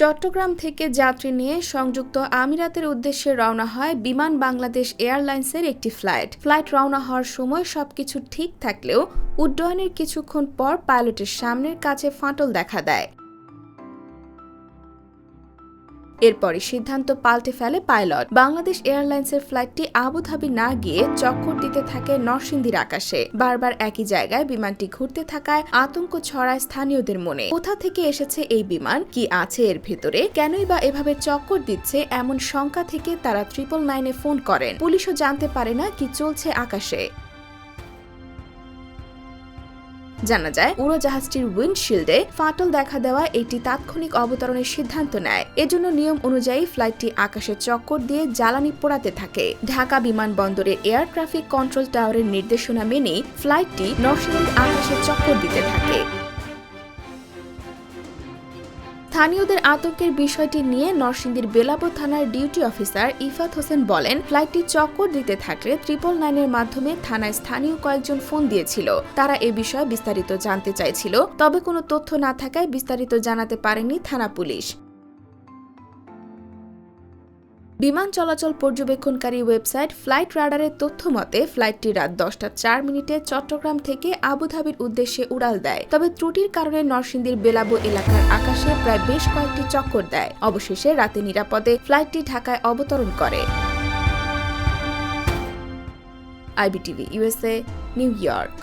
চট্টগ্রাম থেকে যাত্রী নিয়ে সংযুক্ত আমিরাতের উদ্দেশ্যে রওনা হয় বিমান বাংলাদেশ এয়ারলাইন্সের একটি ফ্লাইট। ফ্লাইট রওনা হওয়ার সময় সবকিছু ঠিক থাকলেও উড্ডয়নের কিছুক্ষণ পর পাইলটের সামনের কাছে ফাটল দেখা দেয়। এরপরই সিদ্ধান্ত পাল্টে ফেলে পাইলট। বাংলাদেশ এয়ারলাইন্সের ফ্লাইটটি আবুধাবি না গিয়ে চক্কর দিতে থাকে নরসিংদীর আকাশে। বারবার একই জায়গায় বিমানটি ঘুরতে থাকায় আতঙ্ক ছড়ায় স্থানীয়দের মনে। কোথা থেকে এসেছে এই বিমান? কি আছে এর ভেতরে? কেনই বা এভাবে চক্কর দিচ্ছে এমন শঙ্কা থেকে তারা ট্রিপল নাইনে ফোন করেন। পুলিশও জানতে পারে না কি চলছে আকাশে। জানা যায়, উড়োজাহাজটির উইন্ডশিল্ডে ফাটল দেখা দেওয়া এটি তাৎক্ষণিক অবতরণের সিদ্ধান্ত নেয়। এজন্য নিয়ম অনুযায়ী ফ্লাইটটি আকাশে চক্কর দিয়ে জ্বালানি পোড়াতে থাকে। ঢাকা বিমানবন্দরের এয়ার ট্রাফিক কন্ট্রোল টাওয়ারের নির্দেশনা মেনে ফ্লাইটটি নরসিংদীর আকাশে চক্কর দিতে থাকে। স্থানীয়দের আতঙ্কের বিষয়টি নিয়ে নরসিংদীর বেলাবো থানার ডিউটি অফিসার ইফাত হোসেন বলেন, ফ্লাইটটি চক্কর দিতে থাকলে ট্রিপল নাইনের মাধ্যমে থানায় স্থানীয় কয়েকজন ফোন দিয়েছিল। তারা এ বিষয়ে বিস্তারিত জানতে চাইছিল, তবে কোনো তথ্য না থাকায় বিস্তারিত জানাতে পারেনি থানা পুলিশ। বিমান চলাচল পর্যবেক্ষণকারী ওয়েবসাইট ফ্লাইট রাডারের তথ্য মতে, ফ্লাইটটি রাত দশটা চার মিনিটে চট্টগ্রাম থেকে আবুধাবির উদ্দেশ্যে উড়াল দেয়। তবে ত্রুটির কারণে নরসিংদীর বেলাবো এলাকার আকাশে প্রায় বেশ কয়েকটি চক্কর দেয়। অবশেষে রাতে নিরাপদে ফ্লাইটটি ঢাকায় অবতরণ করে। IBTV USA New York.